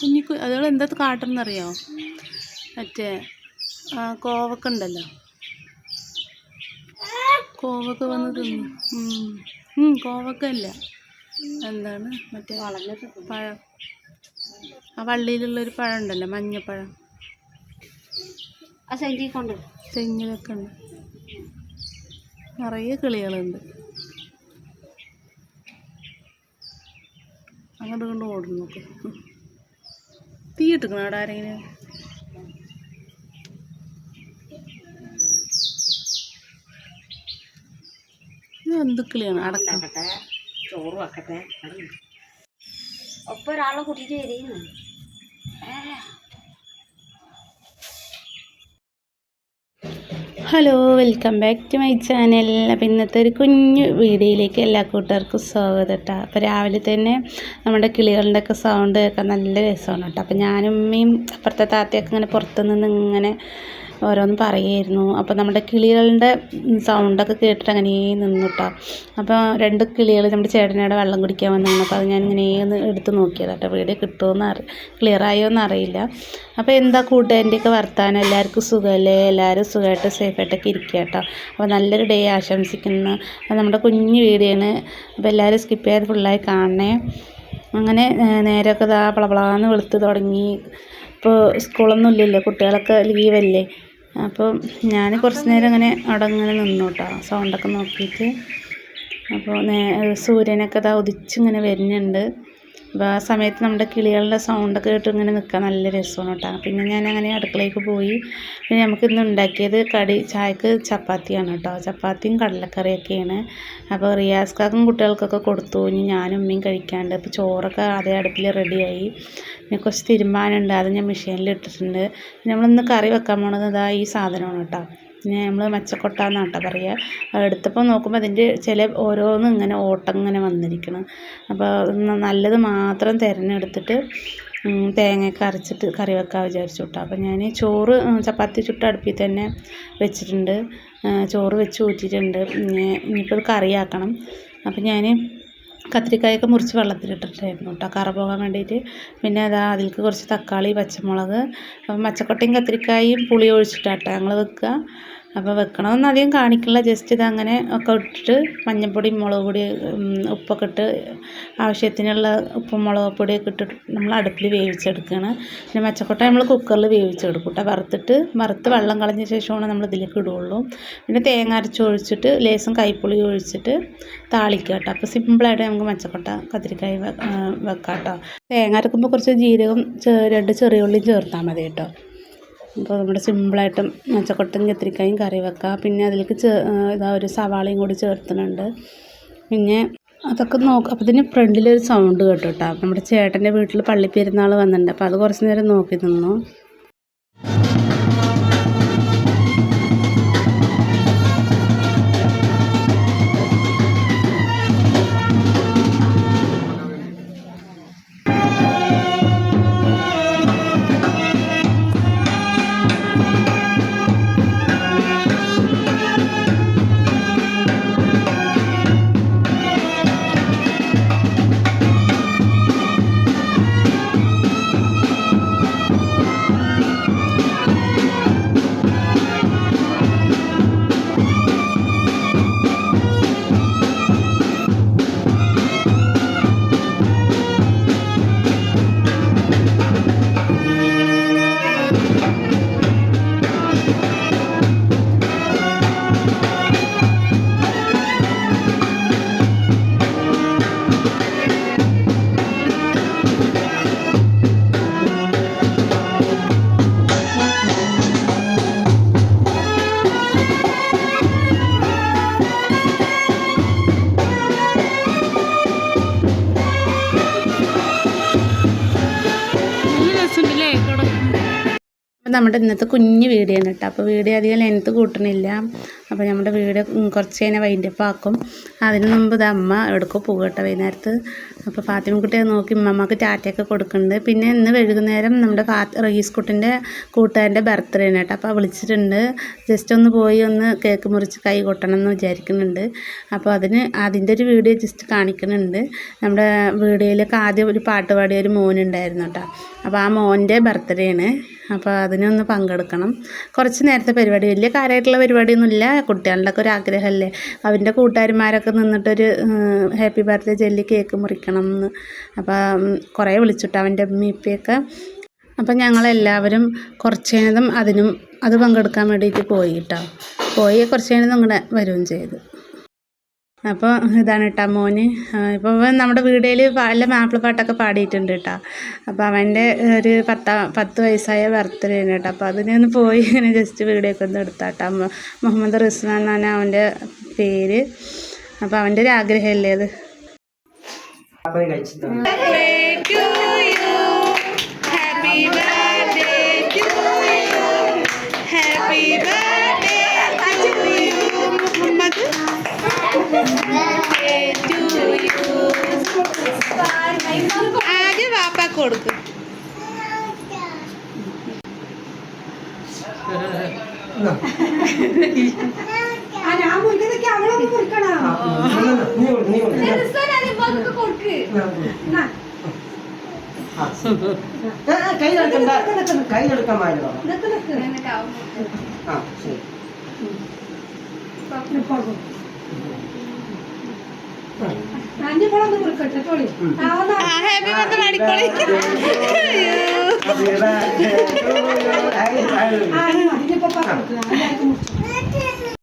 കുഞ്ഞി അതുകൾ എന്താ കാട്ടെന്നറിയോ? മറ്റേ ആ കോവക്ക ഉണ്ടല്ലോ. കോവക്ക വന്ന് തിന്നു. കോവക്ക അല്ല എന്താണ്? മറ്റേ പഴം ആ വള്ളിയിലുള്ളൊരു പഴം ഉണ്ടല്ലോ മഞ്ഞപ്പഴം. തെങ്ങിലൊക്കെ ഉണ്ട്. നിറയെ കിളികളുണ്ട്. അങ്ങോട്ട് കൊണ്ട് ഓടും നോക്ക്. തീ ഇട്ടിക്കണം അവിടെ ആരെങ്കിലും? ഇത് എന്ത് കിളിയാണ്? അടക്കം. ചോറ് വെക്കട്ടെ ഒപ്പം ഒരാളെ കൂട്ടിയിട്ട് വരികയെന്ന് hello welcome back to my channel അപ്പം ഇന്നത്തെ ഒരു കുഞ്ഞു വീഡിയോയിലേക്ക് എല്ലാ കൂട്ടുകാർക്കും സ്വാഗതം കേട്ടോ അപ്പോൾ രാവിലെ തന്നെ നമ്മുടെ കിളികളുടെ ഒക്കെ സൗണ്ട് കേൾക്കാൻ നല്ല രസമാണ് കേട്ടോ അപ്പോൾ ഞാനും ഉമ്മയും അപ്പുറത്തെ താത്തയൊക്കെ ഇങ്ങനെ പുറത്തു നിന്ന് ഇങ്ങനെ ഓരോന്ന് പറയുമായിരുന്നു അപ്പോൾ നമ്മുടെ കിളികളുടെ സൗണ്ടൊക്കെ കേട്ടിട്ട് അങ്ങനെ നിന്നു അപ്പോൾ രണ്ട് കിളികൾ നമ്മുടെ ചേട്ടനയുടെ വെള്ളം കുടിക്കാൻ വന്നതാണ്. അപ്പോൾ അത് ഞാൻ ഇങ്ങനെ ഒന്ന് എടുത്ത് നോക്കിയത് കേട്ടോ. വീഡിയോ കിട്ടുമോയെന്ന് അറി ക്ലിയർ എന്ന് അറിയില്ല. അപ്പോൾ എന്താ കൂട്ടുകാരന്റെയൊക്കെ വർത്താനം? എല്ലാവർക്കും സുഖമല്ലേ എല്ലാവരും സുഖമായിട്ട് സേഫായിട്ടൊക്കെ ഇരിക്കുക കേട്ടോ. അപ്പോൾ നല്ലൊരു ഡേ ആശംസിക്കുന്നു. നമ്മുടെ കുഞ്ഞു വീഡിയോ ആണ് അപ്പോൾ എല്ലാവരും സ്കിപ്പ് ചെയ്യാതെ ഫുള്ളായി കാണണേ. അങ്ങനെ നേരമൊക്കെ ഇതാ പളപളാന്ന് വെളുത്ത് തുടങ്ങി. ഇപ്പോൾ സ്കൂളൊന്നും ഇല്ലല്ലോ. കുട്ടികളൊക്കെ ലീവല്ലേ അപ്പം ഞാൻ കുറച്ച് നേരം അങ്ങനെ അവിടെ അങ്ങനെ നിന്നു കേട്ടോ സൗണ്ടൊക്കെ നോക്കിയിട്ട് അപ്പോൾ സൂര്യനൊക്കെ ഇതാ ഉദിച്ചിങ്ങനെ വരുന്നുണ്ട്. അപ്പോൾ ആ സമയത്ത് നമ്മുടെ കിളികളുടെ സൗണ്ടൊക്കെ കേട്ട് ഇങ്ങനെ നിൽക്കാൻ നല്ല രസമാണ് കേട്ടോ. പിന്നെ ഞാൻ അങ്ങനെ അടുക്കളയ്ക്ക് പോയി. പിന്നെ നമുക്ക് ഇന്ന് ഉണ്ടാക്കിയത് കടി ചായക്ക് ചപ്പാത്തിയാണ് കേട്ടോ. ചപ്പാത്തിയും കടലക്കറിയൊക്കെയാണ്. അപ്പോൾ റിയാസ്കാക്കും കുട്ടികൾക്കൊക്കെ കൊടുത്തു. ഇനി ഞാനും ഉമ്മയും കഴിക്കാണ്ട്. അപ്പോൾ ചോറൊക്കെ അതേ അടുപ്പിൽ റെഡിയായി. പിന്നെ കുറച്ച് തിരുമ്പാനുണ്ട്. അത് ഞാൻ മെഷീനിൽ ഇട്ടിട്ടുണ്ട്. പിന്നെ നമ്മളിന്ന് കറി വെക്കാൻ പോണത് ഇതാ ഈ സാധനമാണ് കേട്ടോ. നമ്മൾ മെച്ചക്കൊട്ട കേട്ടോ പറയുക എടുത്തപ്പോൾ നോക്കുമ്പോൾ അതിന്റെ ചില ഓരോന്നും ഇങ്ങനെ ഓട്ടം ഇങ്ങനെ വന്നിരിക്കണം. അപ്പോൾ നല്ലത് മാത്രം തിരഞ്ഞെടുത്തിട്ട് തേങ്ങയൊക്കെ അരച്ചിട്ട് കറി വെക്കാൻ വിചാരിച്ചു കേട്ടോ അപ്പോൾ ഞാൻ ചോറ് ചപ്പാത്തി ചുട്ട് അടുപ്പിൽ തന്നെ വെച്ചിട്ടുണ്ട്. ചോറ് വെച്ച് ഊറ്റിയിട്ടുണ്ട്. ഇനി ഇനിയിപ്പോൾ കറിയാക്കണം. അപ്പോൾ ഞാൻ കത്തിരിക്കായൊക്കെ മുറിച്ച് വെള്ളത്തിലിട്ടിട്ടായിരുന്നു കേട്ടോ. കറ പോകാൻ വേണ്ടിയിട്ട്. പിന്നെ അതാ അതിലേക്ക് കുറച്ച് തക്കാളി പച്ചമുളക് അപ്പം പച്ചക്കൊട്ടയും കത്തിരിക്കായും പുളി ഒഴിച്ചിട്ടാട്ടോ ഞങ്ങൾ വെക്കുക. അപ്പോൾ വെക്കണമെന്ന് അധികം കാണിക്കില്ല ജസ്റ്റ് അങ്ങനെ ഒക്കെ ഇട്ടിട്ട് മഞ്ഞൾപ്പൊടി മുളക് പൊടി ഉപ്പൊക്കെ ഇട്ട് ആവശ്യത്തിനുള്ള ഉപ്പും മുളക് പൊടിയൊക്കെ ഇട്ടിട്ട് നമ്മൾ അടുപ്പിൽ വേവിച്ചെടുക്കുകയാണ് പിന്നെ മെച്ചക്കൊട്ട നമ്മൾ കുക്കറിൽ വേവിച്ചെടുക്കും കേട്ടോ. വറുത്തിട്ട് വറുത്ത് വെള്ളം കളഞ്ഞ ശേഷമാണ് നമ്മൾ ഇതിലേക്ക് ഇടുകയുള്ളൂ. പിന്നെ തേങ്ങ അരച്ച് ഒഴിച്ചിട്ട് ലേശം കൈപ്പുളി ഒഴിച്ചിട്ട് താളിക്കുക കേട്ടോ. അപ്പോൾ സിമ്പിളായിട്ട് നമുക്ക് മച്ചക്കൊട്ട കത്തിരിക്കായി വെക്കാം കേട്ടോ. തേങ്ങ അരക്കുമ്പോൾ കുറച്ച് ജീരകം രണ്ട് ചെറിയ ഉള്ളിയും ചേർത്താൽ മതി കേട്ടോ. അപ്പോൾ നമ്മുടെ സിമ്പിളായിട്ടും മച്ചക്കൊട്ടയും കത്തിരിക്കായും കറി വെക്കാം. പിന്നെ അതിലേക്ക് ചേ ഇതാ ഒരു സവാളയും കൂടി ചേർത്തുന്നുണ്ട് പിന്നെ അതൊക്കെ നോക്കാം അപ്പോൾ ഇതിന് ഫ്രണ്ടിലൊരു സൗണ്ട് കേട്ടോ കേട്ടോ. നമ്മുടെ ചേട്ടന്റെ വീട്ടിൽ പള്ളിപ്പെരുന്നാൾ വന്നിട്ടുണ്ട്. അപ്പോൾ അത് കുറച്ച് നേരം നോക്കി നിന്നു. അപ്പം നമ്മുടെ ഇന്നത്തെ കുഞ്ഞ് വീഡിയോ കേട്ടോ. അപ്പോൾ വീഡിയോ അധികം ലെങ്ത്ത് കൂട്ടണില്ല. അപ്പോൾ നമ്മുടെ ഉം, കുറച്ച് കഴിഞ്ഞാൽ വൈൻഡപ്പ് ആക്കും. അതിന് മുമ്പ് ഇത് അമ്മ എവിടേക്കോ പോകും വൈകുന്നേരത്ത്. അപ്പോൾ ഫാത്തിമക്കുട്ടിയെ നോക്കി ഉമ്മമ്മക്ക് ടാറ്റയൊക്കെ കൊടുക്കുന്നുണ്ട് പിന്നെ ഇന്ന് വൈകുന്നേരം നമ്മുടെ ഫാ റയീസ് കുട്ടിന്റെ കൂട്ടുകാരന്റെ ബർത്ത്ഡേ ആണ് കേട്ടോ. അപ്പോൾ വിളിച്ചിട്ടുണ്ട്. ജസ്റ്റ് ഒന്ന് പോയി ഒന്ന് കേക്ക് മുറിച്ച് കൈ കൊട്ടണം എന്ന് വിചാരിക്കുന്നുണ്ട്. അപ്പോൾ അതിന് അതിന്റെ ഒരു വീഡിയോ ജസ്റ്റ് കാണിക്കുന്നുണ്ട്. നമ്മുടെ വീഡിയോയിലൊക്കെ ആദ്യം ഒരു പാട്ട് പാടിയ ഒരു മോനുണ്ടായിരുന്നു കേട്ടോ. അപ്പോൾ ആ മോന്റെ ബർത്ത്ഡേ ആണ്. അപ്പോൾ അതിനൊന്ന് പങ്കെടുക്കണം. കുറച്ച് നേരത്തെ പരിപാടി. വലിയ കാര്യമായിട്ടുള്ള പരിപാടിയൊന്നുമില്ല കുട്ടികളുടെയൊക്കെ ഒരു ആഗ്രഹമല്ലേ. അവന്റെ കൂട്ടുകാരന്മാരൊക്കെ നിന്നിട്ടൊരു ഹാപ്പി ബർത്ത്ഡേ ചൊല്ലി കേക്ക് മുറിക്കണം. എന്ന് അപ്പോൾ കുറേ വിളിച്ചിട്ട് അവന്റെ അമ്മയപ്പയൊക്കെ അപ്പം ഞങ്ങളെല്ലാവരും കുറച്ച് കഴിഞ്ഞതും അതിനും അത് പങ്കെടുക്കാൻ വേണ്ടിയിട്ട് പോയി കേട്ടോ പോയി കുറച്ച് കഴിഞ്ഞതും ഇങ്ങനെ വരികയും ചെയ്തു. അപ്പോൾ ഇതാണ് കേട്ടോ മോന്. ഇപ്പോൾ നമ്മുടെ വീഡിയോയിൽ മാപ്പിൾ മാപ്പിളപ്പാട്ടൊക്കെ പാടിയിട്ടുണ്ട് കേട്ടോ അപ്പോൾ അവന്റെ ഒരു പത്താ പത്ത് വയസ്സായ ബർത്ത്ഡേ ആണ് കേട്ടോ അപ്പോൾ അതിനൊന്ന് പോയി ഇങ്ങനെ ജസ്റ്റ് വീഡിയോ ഒക്കെ ഒന്ന് എടുത്താ കേട്ടോ മുഹമ്മദ് റിസ്വാൻ എന്നാണ് അവന്റെ പേര്. അപ്പോൾ അവന്റെ ഒരു ആഗ്രഹമല്ലേ അത്? അപ്പോൾ കഴിച്ചിട്ട് ആദ്യം വാപ്പാക്ക് കൊടുക്കും നീ കൊടു, നീ കൊടു. ആ. ആ, ആ, കൈ എടുക്കണ്ട കൈ എടുക്കാൻ പാടില്ല ആ ശരി ഉം. ഹാപ്പി ബർത്ത്ഡേ പാടിക്കോളി Happy birthday